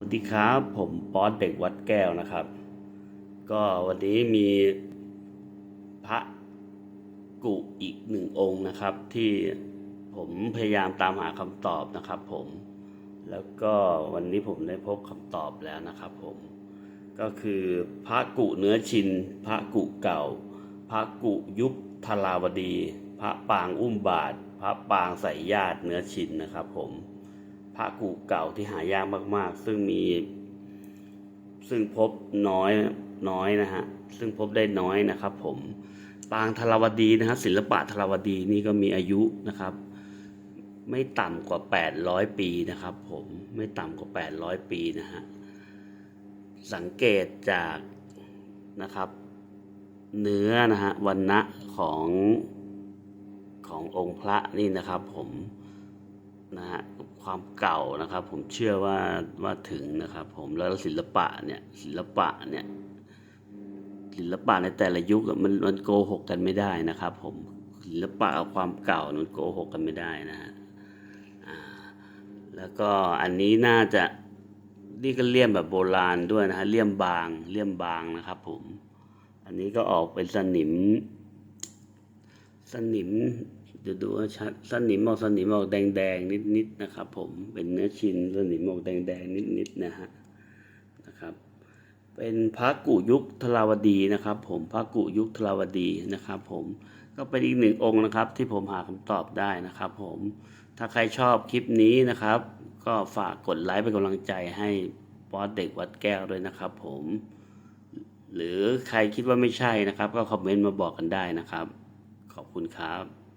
สวัสดีครับผมป๊อตเด็กวัดแก้วนะครับ ก็วันนี้มีพระกุอีกหนึ่งองค์นะครับ ที่ผมพยายามตามหาคำตอบนะครับผมแล้วก็วันนี้ผมได้พบคำตอบแล้วนะครับผมก็คือพระกุเนื้อชิน พระกุเก่า พระกุยุคทราวดี พระปางอุ้มบาท พระปางใส่ญาติเนื้อชินนะครับผม ระกูเก่าที่หายากมาก ๆ ซึ่งมี ซึ่งพบน้อยน้อยนะฮะ ซึ่งพบได้น้อยนะครับ ผมปางธรวดีนะฮะศิลปะธรวดีนี่ก็มีอายุนะครับ ไม่ต่ำกว่า 800 ปีนะครับ ผมไม่ต่ำกว่า 800 ปีนะฮะสังเกตจากนะครับ เนื้อนะฮะวันณะของขององค์พระนี่นะครับผมนะฮะ ความเก่านะครับ ผมเชื่อว่าว่าถึงนะครับ ผมแล้วศิลปะเนี่ยศิลปะเนี่ยศิลปะในแต่ละยุคมันมันโกหกกันไม่ได้นะครับ ผมศิลปะกับความเก่ามันโกหกกันไม่ได้นะฮะอ่าแล้วก็อันนี้น่าจะนี่ก็เลี่ยมแบบโบราณด้วยนะฮะเลี่ยมบางเลี่ยมบางนะครับ ผม อันนี้ก็ออกเป็นสนิม สนิม เดี๋ยวดูว่าชัดสนิมออกสนิมออกแดงแดงนิดนิดๆนะครับ ผมเป็นเนื้อชิ้นสนิมออกแดงแดงนิดนิดๆนะฮะนะครับ เป็นพระกุยุคทราวดีนะครับ ผมพระกุยุคทราวดีนะครับ ผมก็เป็นอีกหนึ่งองค์นะครับ ที่ผมหาคำตอบได้นะครับ ผมถ้าใครชอบคลิปนี้นะครับ ก็ฝากกดไลค์เป็นกำลังใจให้ป๊อตเด็กวัดแก้วด้วยนะครับ ผม หรือใครคิดว่าไม่ใช่นะครับ ก็คอมเมนต์มาบอกกันได้นะครับ ขอบคุณครับ